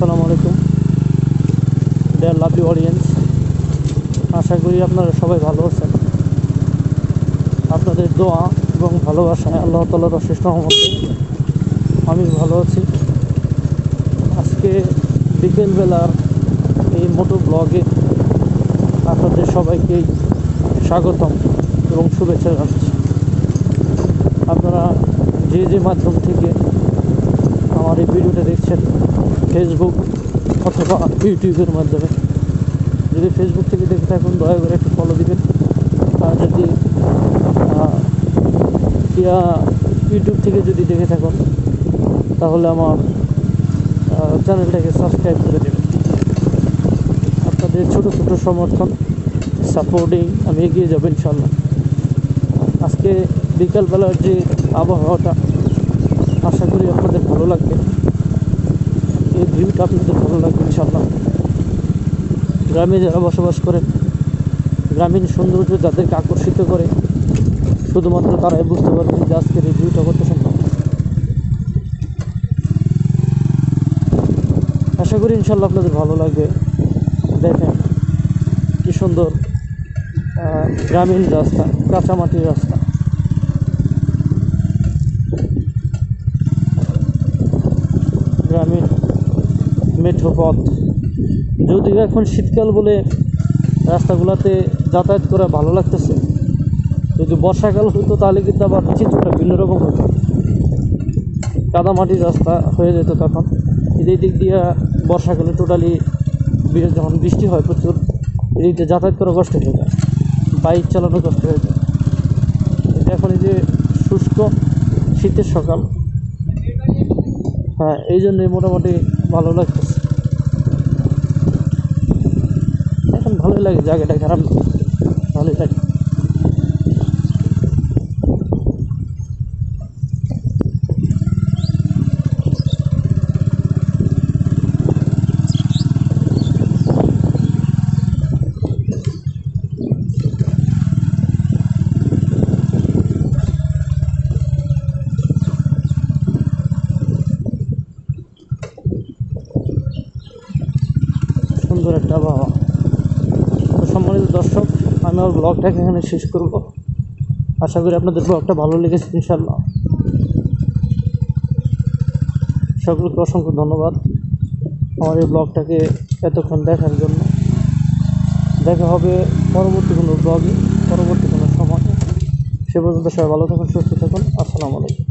আসসালামু আলাইকুম। Deer lovely audience আশা করি আপনারা সবাই ভালো আছেন। আপনাদের দোয়া এবং ভালোবাসায় আল্লাহ তালার অশেষ রহমতে। আমি ভালো আছি। আজকে বিকেলবেলার এই মোটো ব্লগে আপনাদের সবাইকেই স্বাগতম এবং শুভেচ্ছা জানাচ্ছি। আপনারা যে যে মাধ্যম থেকে আমার এই ভিডিওটা দেখছেন ফেসবুক অথবা ইউটিউবের মাধ্যমে। যদি ফেসবুক থেকে দেখে থাকুন, দয়া করে একটু ফলো দিবেন। আর যদি ইউটিউব থেকে যদি দেখে থাকুন, তাহলে আমার চ্যানেলটাকে সাবস্ক্রাইব করে দেবেন। আপনাদের ছোট ছোট সমর্থন সাপোর্টিং আমি এগিয়ে যাব ইনশাল্লাহ আজকে বিকালবেলার যে আবহাওয়াটা, আশা করি আপনাদের ভালো লাগবে। এই ভিউটা আপনাদের ভালো লাগবে ইনশাল্লাহ গ্রামে যারা বসবাস করেন গ্রামীণ সৌন্দর্য যাদেরকে আকর্ষিত করে, শুধুমাত্র তারাই বুঝতে পারবেন যে আজকের এই ভিউটা কত সুন্দর। আশা করি ইনশাল্লাহ আপনাদের ভালো লাগবে। দেখেন কি সুন্দর গ্রামীণ রাস্তা, কাঁচামাটির রাস্তা গ্রামীণ মেঠো পথ যদিও এখন শীতকাল বলে রাস্তাগুলোতে যাতায়াত করা ভালো লাগতেছে। যদি বর্ষাকাল হতো তাহলে কিন্তু আবার চিত্রটা ভিন্ন রকম হতো। কাদামাটির রাস্তা হয়ে যেত তখন। এই দিক দিয়ে বর্ষাকালে টোটালি যখন বৃষ্টি হয় প্রচুর, এদিক দিয়ে যাতায়াত করা কষ্ট হয়ে যায়। বাইক চালানো কষ্ট হয়ে যায়। এখন এই যে শুষ্ক শীতের সকাল হ্যাঁ এই জন্যই মোটামুটি ভালো লাগতেছে এখন ভালোই লাগে জায়গাটা খারাপ ভালোই লাগে। সুন্দর একটা আবহাওয়া তো সম্মানিত দর্শক, আমি আমার ব্লগটাকে এখানে শেষ করব। আশা করি আপনাদের ব্লগটা ভালো লেগেছে ইনশাল্লাহ সকলকে অসংখ্য ধন্যবাদ আমার এই ব্লগটাকে এতক্ষণ দেখার জন্য। দেখা হবে পরবর্তী কোনো ব্লগে পরবর্তী কোনো সময়। সে পর্যন্ত সবাই ভালো থাকুন, সুস্থ থাকুন। আসসালামু আলাইকুম।